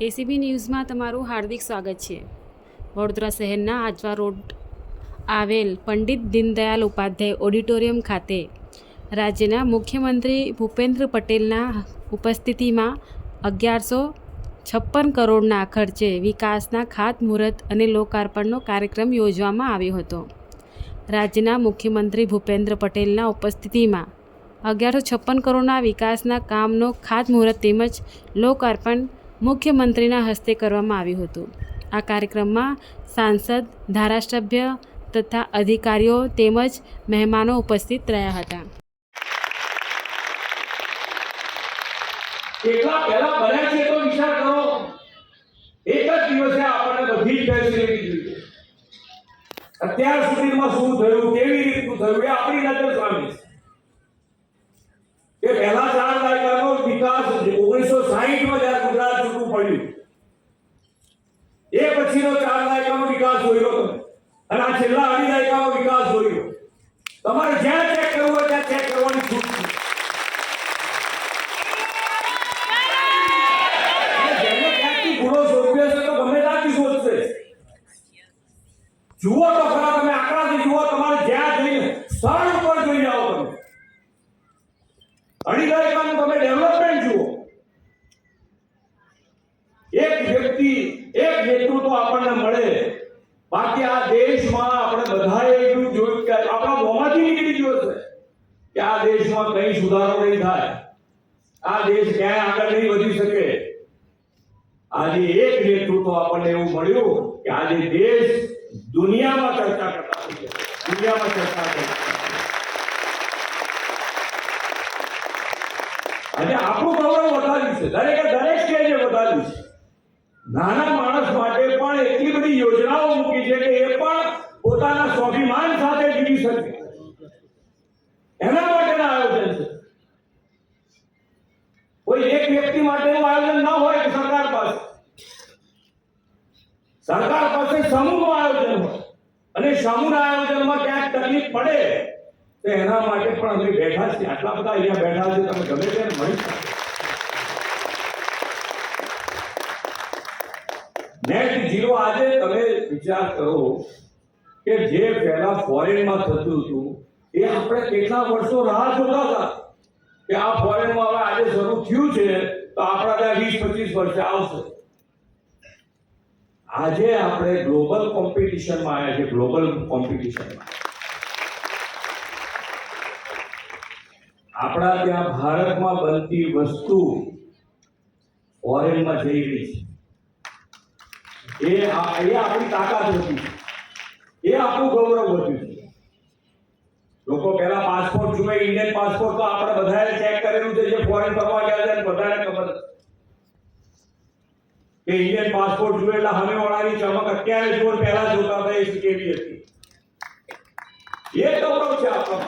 ACB ન્યૂઝમાં તમારું હાર્દિક સ્વાગત છે. વડોદરા શહેરના આજવા રોડ આવેલ પંડિત દીનદયાલ ઉપાધ્યાય ઓડિટોરિયમ ખાતે રાજ્યના મુખ્યમંત્રી ભૂપેન્દ્ર પટેલના ઉપસ્થિતિમાં અગિયારસો છપ્પન કરોડના ખર્ચે વિકાસના ખાતમુહૂર્ત અને લોકાર્પણનો કાર્યક્રમ યોજવામાં આવ્યો હતો. રાજ્યના મુખ્યમંત્રી ભૂપેન્દ્ર પટેલના ઉપસ્થિતિમાં અગિયારસો છપ્પન કરોડના વિકાસના કામનો ખાતમુહૂર્ત તેમજ લોકાર્પણ મુખ્યમંત્રીના હસ્તે કરવામાં આવ્યું હતું. આ કાર્યક્રમમાં સાંસદ, ધારાસભ્ય તથા અધિકારીઓ તેમજ મહેમાનો ઉપસ્થિત રહ્યા હતા. અત્યાર સુધીમાં શું થયું, કેવી રીતનું થયું, એ આપણી નજર સામે છે. કે પહેલા ચાર દાયકાનો વિકાસ ઓગણીસો સાહીઠમાં જ્યારે ગુજરાત છૂટું પડ્યું એ પછીનો ચાર દાયકાનો વિકાસ જોયો તમે અને આ છેલ્લા અઢી દાયકાનો વિકાસ જોયો તમારે જ્યાં ચેક કરવું હોય ત્યાં ચેક કરવાની છૂટ છે અને જેને ક્યાંકથી ગુનો શોધ્યો છે તો ગમે ત્યાંથી શોધશે જુઓ તો ખરા તમે આંકડાથી જુઓ તમારે જ્યાં જઈને સ્થળ ઉપર જોઈ આવો તમે અઢી દાયકાનું તમે ડેવલપમેન્ટ જુઓ એક વ્યક્તિ એક નેતૃત્વ આપણને મળે બાકી આ દેશમાં આપણે બધાએ એટલું જોયું કે આપણા મોંમાંથી નીકળી ગયો છે કે આ દેશમાં કઈ સુધારો નહીં થાય. આ દેશ ક્યાંય આગળ નહીં વધી શકે. આજે એક નેતૃત્વ આપણને એવું મળ્યું કે આજે દેશ દુનિયામાં ચર્ચા કરતા દુનિયામાં ચર્ચા કરતા આજે આપણું ગૌરવ વધાર્યું છે. દરેકે દરેક સ્ટેજે વધાર્યું છે. નાના માણસ માટે પણ એટલી બધી યોજનાઓ મૂકી છે કે એ પણ પોતાના સ્વાભિમાન સાથે જીવી શકે. એના માટેના આયોજન છે. કોઈ એક વ્યક્તિ માટેનું આયોજન ન હોય સરકાર પાસે. સરકાર પાસે સમૂહનું આયોજન હોય. અને સમૂહના આયોજનમાં ક્યાંક તકલીફ પડે તો એના માટે પણ અમે બેઠા છીએ. આટલા બધા અહીંયા બેઠા છે, તમે ગમે તેને મળી શકો. નેટ ઝીરો આજે તમે વિચાર કરો કે જે પહેલા ફોરેનમાં થતું હતું એ આપણે કેટલા વર્ષો રાહ જોતા હતા કે આ ફોરેનમાં હવે આજે શરૂ થયું છે, તો આપણા ત્યાં વીસ, પચીસ વર્ષે આવશે. આજે આપણે ગ્લોબલ કોમ્પિટિશનમાં આવ્યા છે ગ્લોબલ કોમ્પિટિશનમાં. આપણા ત્યાં ભારતમાં બનતી વસ્તુ ફોરેનમાં જઈ રહી છે. એ આપણી તાકાત હતી. એ આપણું ગૌરવ છે. લોકો પહેલા પાસપોર્ટ જુએ ઇન્ડિયન પાસપોર્ટ તો આપણે બધાએ ચેક કરેલું છે, જે ફોરેન ફરવા ગયા છે બધાને ખબર કે ઇન્ડિયન પાસપોર્ટ જુએ એટલે હવે વાળાની ચમક અત્યારે જોર પહેલા જોતા હતા, એ કેવી હતી. એ ગૌરવ છે આપણો.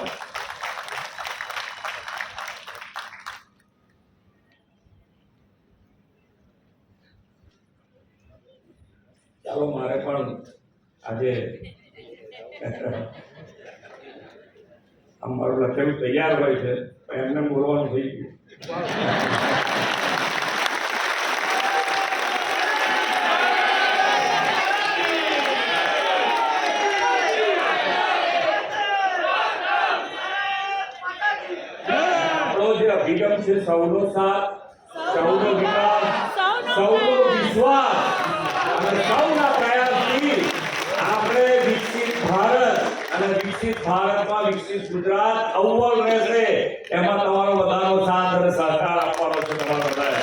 ચાલો મારે પણ આજે આમ મારું લખેલું તૈયાર હોય છે પણ એમને બોલવાનું થઈ ગયું આપણો જે અભિગમ છે સૌનો સાથ સૌનો વિકાસ સૌનો વિશ્વાસ અને સૌના પ્રયાસથી આપણે વિકસિત ભારત અને વિકસિત ભારતમાં વિકસિત ગુજરાત અવ્વલ રહેશે. એમાં તમારો બધાનો સાથ અને સહકાર આપવાનો છે તમારા બધાએ.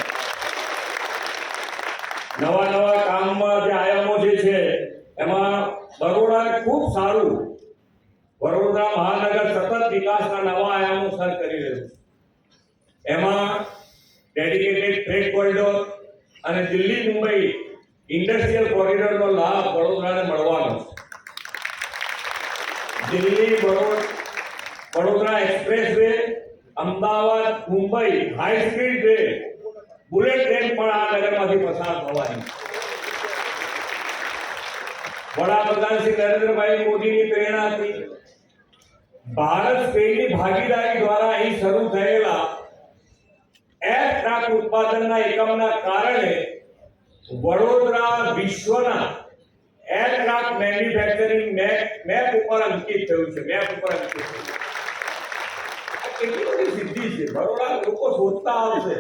નવા નવા કામમાં જે આયામો જે છે, એમાં બરોડાને ખૂબ સારું વડોદરા મહાનગર સતત વિકાસના નવા આયામો સર કરી રહ્યું છે. એમાં ડેડિકેટેડ ફ્રેટ કોરિડોર અને દિલ્હી મુંબઈ ઇન્ડસ્ટ્રીયલ કોરિડોરનો લાભ વડોદરાને મળવાનો છે. Delhi Vadod- Vadodara express way, Ahmedabad Mumbai high speed train bullet train પણ આ નગરમાંથી પસાર થવાની. વડાપ્રધાન શ્રી નરેન્દ્રભાઈ મોદીની પ્રેરણાથી ભારત સ્પેનની ભાગીદારી દ્વારા અહીં શરૂ થયેલા એર ટ્રક ઉત્પાદનના એકમના કારણે વડોદરા વિશ્વના એરક્રાફ્ટ મેન્યુફેક્ચરિંગ મેપ મેપ ઉપર અંકિત થયું છે મેપ ઉપર અંકિત થયું છે. કેટલી બધી સિદ્ધિ છે? બરોડા લોકો શોધતા આવશે.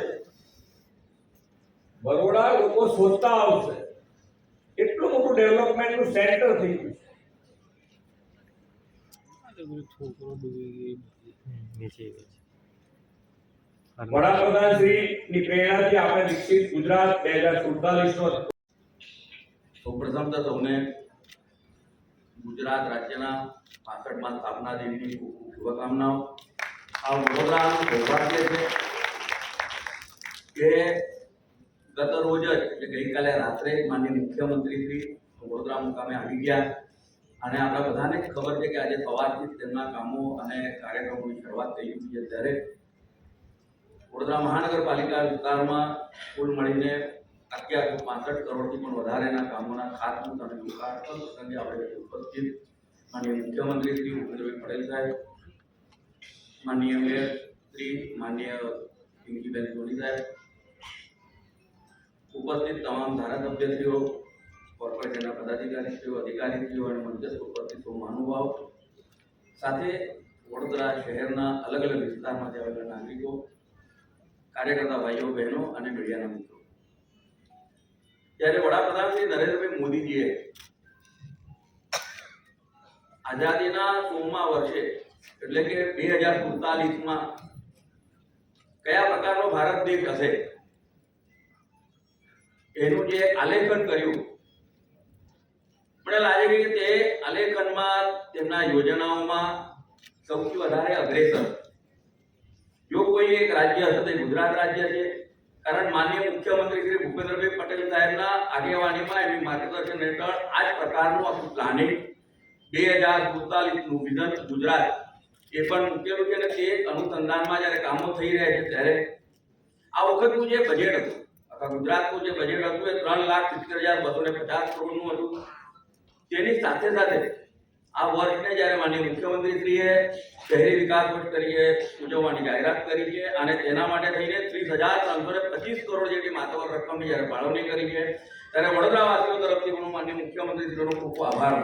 બરોડા લોકો શોધતા આવશે. એટલું મોટું ડેવલપમેન્ટનું સેન્ટર થઈ ગયું છે. છોકરો શ્રી ની વડાપ્રધાન પ્રેરણાથી આપણે વિકસિત ગુજરાત બે હજાર સુડતાલીસ નો સૌપ્રથમ તો સૌને ગુજરાત રાજ્યના પાસઠમાં સ્થાપના દિનની શુભકામનાઓ. આ વડોદરાનું સૌભાગ્ય છે કે ગત રોજ જ એટલે ગઈકાલે રાત્રે માન્ય મુખ્યમંત્રી શ્રી વડોદરા મુકામે આવી ગયા અને આપણા બધાને ખબર છે કે આજે સવારથી તેમના કામો અને કાર્યક્રમોની શરૂઆત થઈ ચૂકી છે. ત્યારે વડોદરા મહાનગરપાલિકા વિસ્તારમાં કુલ મળીને અગિયારસો પાસઠ કરોડથી પણ વધારેના કામોના ખાતમુહૂર્ત અને લોકાર્પણ પ્રસંગે આપણે ઉપસ્થિત માનનીય મુખ્યમંત્રી શ્રી ભૂપેન્દ્રભાઈ પટેલ સાહેબ માનનીય મેયર શ્રી માનનીય પિંકીબેન સોની સાહેબ, ઉપસ્થિત તમામ ધારાસભ્યશ્રીઓ કોર્પોરેશનના પદાધિકારીશ્રીઓ, અધિકારીશ્રીઓ અને મંચસ્થ ઉપસ્થિત સૌ મહાનુભાવ. સાથે વડોદરા શહેરના અલગ અલગ વિસ્તારમાંથી આવેલા નાગરિકો, કાર્યકર્તા ભાઈઓ, બહેનો અને મીડિયાના મિત્રો. ત્યારે વડાપ્રધાન શ્રી નરેન્દ્રભાઈ મોદીજીએ આઝાદીના સોમા વર્ષે, એટલે કે બે હજાર સુડતાલીસમાં કયા પ્રકારનો ભારત દેશ હશે? એનું જે આલેખન કર્યું, મને લાગે કે તે આલેખનમાં તેમના યોજનાઓમાં સૌથી વધારે અગ્રેસર. જો કોઈ એક રાજ્ય હશે, તે ગુજરાત રાજ્ય છે કારણ માનનીય મુખ્યમંત્રી શ્રી ભૂપેન્દ્રભાઈ પટેલ સાહેબના આગેવાનીમાં એમની માર્ગદર્શન હેઠળ આ જ પ્રકારનું આપણું પ્લાનિંગ બે હજાર સુડતાલીસનું વિઝન ગુજરાત એ પણ મૂકેલું છે અને તે અનુસંધાનમાં જ્યારે કામો થઈ રહ્યા છે ત્યારે આ વખતનું જે બજેટ હતું, આખા ગુજરાતનું જે બજેટ હતું એ ત્રણ લાખ સિત્તેર હજાર બસો ને પચાસ કરોડનું હતું. તેની સાથે સાથે આ વર્ષને જ્યારે માનનીય મુખ્યમંત્રીશ્રીએ શહેરી વિકાસ વર્ષ તરીકે ઉજવવાની જાહેરાત કરી છે અને તેના માટે થઈને ત્રીસ હજાર ત્રણસો ને પચીસ કરોડ જેટલી માતબર રકમની જ્યારે ફાળવણી કરી છે, ત્યારે વડોદરાવાસીઓ તરફથી પણ માનનીય મુખ્યમંત્રીશ્રીનો ખૂબ ખૂબ આભાર.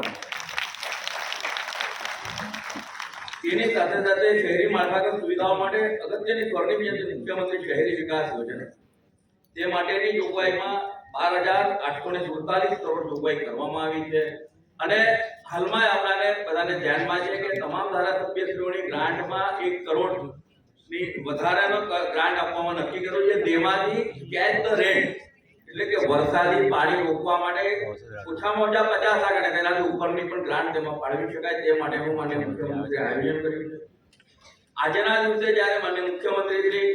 તેની સાથે સાથે શહેરી માળખાગત સુવિધાઓ માટે અગત્યની સ્વર્ણિમ જયંતિ મુખ્યમંત્રી શહેરી વિકાસ યોજના તે માટેની જોગવાઈમાં બાર હજાર આઠસો ને સુડતાલીસ કરોડ જોગવાઈ કરવામાં આવી છે અને હાલમાં આપણાને બધાને ધ્યાનમાં છે કે તમામ ધારાસભ્યશ્રીઓની ગ્રાન્ટમાં એક કરોડની વધારાનો ગ્રાન્ટ આપવામાં નક્કી કર્યું છે. દેવાથી કેચ ધ રેન્ટ એટલે કે વરસાદી પાણી રોકવા માટે ઓછામાં ઓછા પચાસ લાખ અને તેનાથી ઉપરની પણ ગ્રાન્ટ તેમાં ફાળવી શકાય. તે માટે હું માન્ય મુખ્યમંત્રી આયોજન કર્યું છે. આજના દિવસે જ્યારે માન્ય મુખ્યમંત્રી શ્રી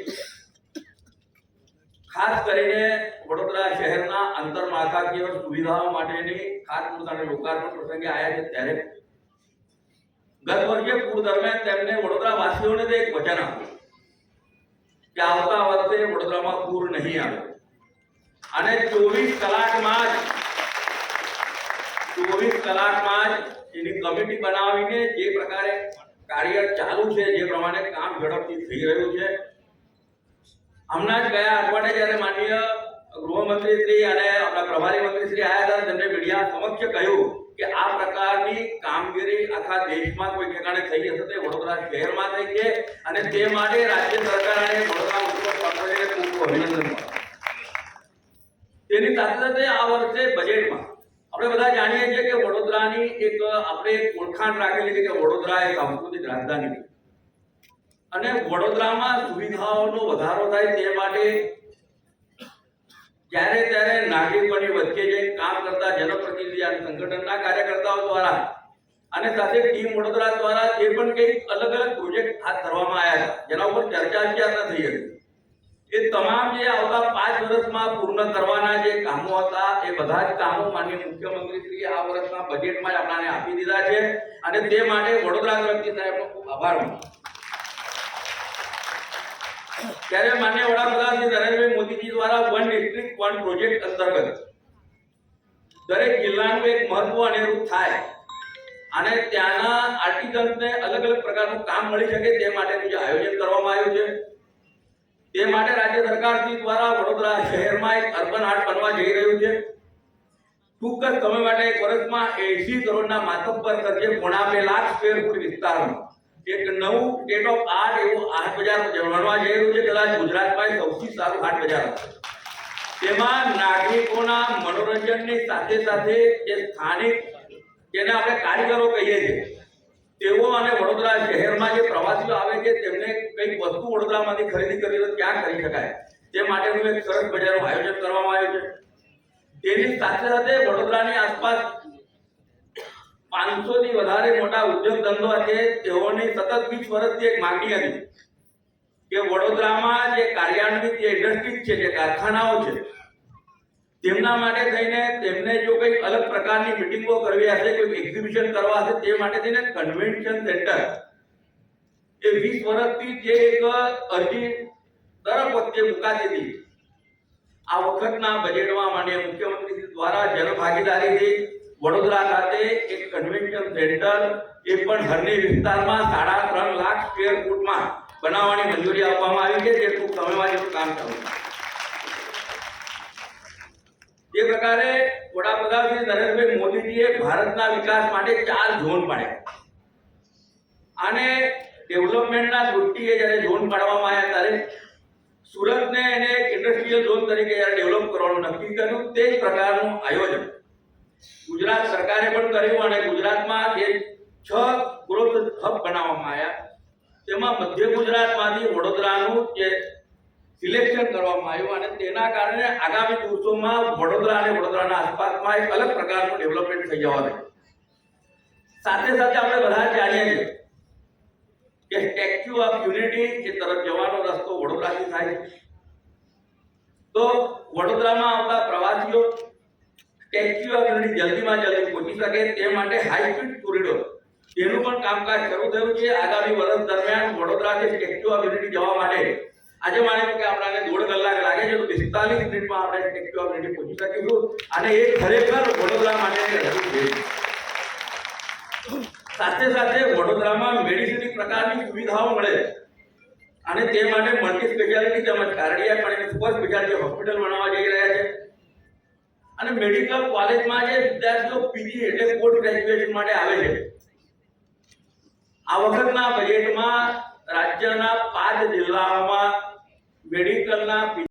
ખાસ કરીને વડોદરા શહેરના આંતરમાળખાકીય સુવિધાઓ માટેની ખાતમુહૂર્ત અને લોકાર્પણ પ્રસંગે આવ્યા છે ત્યારે ગત વર્ષે પૂર દરમિયાન તેમને વડોદરા વાસીઓને એક વચન આપ્યું કે આવતા વર્ષે વડોદરામાં પૂર નહીં આવે. અને ચોવીસ કલાકમાં જ, ચોવીસ કલાકમાં જ એની કમિટી બનાવીને જે પ્રકારે કાર્ય ચાલુ છે, જે પ્રમાણે કામ ઝડપથી થઈ રહ્યું છે હમણાં જ ગયા અઠવાડિયે જ્યારે માનનીય ગૃહમંત્રી શ્રી અને આપણા પ્રભારી મંત્રી શ્રી આયા હતા તેમણે મીડિયા સમક્ષ કહ્યું કે આ પ્રકારની કામગીરી આખા દેશમાં કોઈ ઠેકાણે થઈ હશે તે વડોદરા શહેરમાં થઈ છે અને તે માટે રાજ્ય સરકાર અને વડોદરા ખૂબ ખૂબ અભિનંદન તેની સાથે સાથે આ વર્ષે બજેટમાં આપણે બધા જાણીએ છીએ કે વડોદરાની એક આપણે ઓળખાણ રાખેલી છે કે વડોદરા એ સાંસ્કૃતિક રાજધાની છે. અને વડોદરામાં સુવિધાઓનો વધારો થાય તે માટે જ્યારે ત્યારે નાગરિકોની વચ્ચે જે કામ કરતા જનપ્રતિનિધિ અને સંગઠનના કાર્યકર્તાઓ દ્વારા અને સાથે ટીમ વડોદરા દ્વારા જે પણ કંઈક અલગ અલગ પ્રોજેક્ટ હાથ ધરવામાં આવ્યા હતા, જેના ઉપર ચર્ચા વિચારણા થઈ હતી એ તમામ જે આવતા પાંચ વર્ષમાં પૂર્ણ કરવાના જે કામો હતા, એ બધા જ કામો માનનીય મુખ્યમંત્રી શ્રી આ વર્ષના બજેટમાં જ આપણાને આપી દીધા છે અને તે માટે વડોદરા તરફથી સાહેબનો ખૂબ આભાર માનું. ત્યારે માન્ય વડાપ્રધાન શ્રી નરેન્દ્રભાઈ મોદીજી દ્વારા વન ડિસ્ટ્રિક્ટ વન પ્રોજેક્ટ અંતર્ગત દરેક જિલ્લાનું એક મહત્વ અનેરું થાય. અને ત્યાંના આર્ટિકલ્સને અલગ અલગ પ્રકારનું કામ મળી શકે તે માટેનું જે આયોજન કરવામાં આવ્યું છે. તે માટે રાજ્ય સરકારશ્રી દ્વારા વડોદરા શહેરમાં એક અર્બન હાટ બનવા જઈ રહ્યું છે. ટૂંક જ સમય માટે એક વર્ષમાં એસી કરોડના માતબ્બર ખર્ચે પોણા બે લાખ સ્ક્વેર ફૂટ વિસ્તારમાં એક નવું સ્ટેટ ઓફ આર્ટ એવું હાટ બજાર બનવા જઈ રહ્યું છે, કદાચ ગુજરાતમાં સૌથી સારું હાટ બજાર તેમાં નાગરિકોના મનોરંજનની સાથે સાથે જે સ્થાનિક જેને આપણે કારીગરો કહીએ છીએ, તેઓ અને વડોદરા શહેરમાં જે પ્રવાસીઓ આવે છે, તેમને કઈ વસ્તુ વડોદરામાંથી ખરીદી કરી ક્યાં કરી શકાય. તે માટેનું એક સરસ બજારનું આયોજન કરવામાં આવ્યું છે. તેની સાથે સાથે વડોદરાની આસપાસ પાંચસો થી વધારે મોટા ઉદ્યોગ ધંધો છે, તેઓની સતત વીસ વર્ષથી એક માંગણી હતી કે વડોદરામાં જે કાર્યાન્વિત, જે ઇન્ડસ્ટ્રીઝ છે, જે કારખાનાઓ છે, તેમના માટે થઈને તેમને જો કંઈક અલગ પ્રકારની મિટિંગો કરવી હશે, કોઈ એક્ઝિબિશન કરવા હશે, તે માટે થઈને કન્વેન્શન સેન્ટર એ વીસ વર્ષથી જે એક અરજી દર વખતે મુકાતી હતી. આ વખતના બજેટમાં માનીય મુખ્યમંત્રી દ્વારા જનભાગીદારીથી વડોદરા ખાતે એક કન્વેન્શન સેન્ટર એ પણ હરની વિસ્તારમાં સાડા ત્રણ લાખ સ્ક્વેર ફૂટમાં બનાવવાની મંજૂરી આપવામાં આવી છે જે ટૂંક સમયમાં જેનું કામ ચાલુ જે પ્રકારે વડાપ્રધાન શ્રી નરેન્દ્રભાઈ મોદીજીએ ભારતના વિકાસ માટે ચાર ઝોન પાડ્યા. અને ડેવલપમેન્ટના દૃષ્ટિએ જ્યારે ઝોન પાડવામાં આવ્યા ત્યારે સુરતને એને ઇન્ડસ્ટ્રીયલ ઝોન તરીકે જ્યારે ડેવલપ કરવાનું નક્કી કર્યું, તે જ પ્રકારનું આયોજન. ગુજરાત સરકારે પણ કર્યું અને ગુજરાતમાં જે છ ગ્રોથ હબ બનાવવામાં આવ્યા. તેમાં મધ્ય ગુજરાતમાંથી વડોદરાનું જે સિલેક્શન કરવામાં આવ્યું અને તેના કારણે આગામી દિવસોમાં વડોદરા અને વડોદરાના આસપાસમાં એક અલગ પ્રકારનું ડેવલપમેન્ટ થઈ જવાનું સાથે સાથે આપણે બધા જાણીએ છીએ કે સ્ટેચ્યુ ઓફ યુનિટી એ તરફ જવાનો રસ્તો વડોદરાથી થાય છે. તો વડોદરામાં આવતા પ્રવાસીઓ સ્ટેચ્યુ ઓફ યુનિટી જલ્દીમાં જલ્દી પહોંચી શકે તે માટે હાઈ સ્પીડ કોરિડોર તેનું પણ કામકાજ શરૂ થયું છે આગામી વર્ષ દરમિયાન વડોદરાથી સ્ટેચ્યુ ઓફ યુનિટી જવા માટે. આજે માની કે આપણને દોઢ કલાક લાગે છે, તો પિસ્તાલીસ મિનિટમાં આપણે સ્ટેચ્યુ ઓફ યુનિટી પહોંચી શકીશું અને એ ખરેખર વડોદરા માટે સાથે સાથે વડોદરામાં મેડિસિન પ્રકારની સુવિધાઓ મળે અને તે માટે મલ્ટી સ્પેશિયાલિટી તેમજ કારડિયા પણ સુપર સ્પેશિયાલિટી હોસ્પિટલ બનાવવા જઈ રહ્યા છે. અને મેડિકલ કોલેજમાં જે વિદ્યાર્થીઓ પીજી એટલે પોસ્ટ ગ્રેજ્યુએશન માટે આવે છે. આ વખતના બજેટમાં રાજ્યના પાંચ જિલ્લાઓમાં મેડિકલના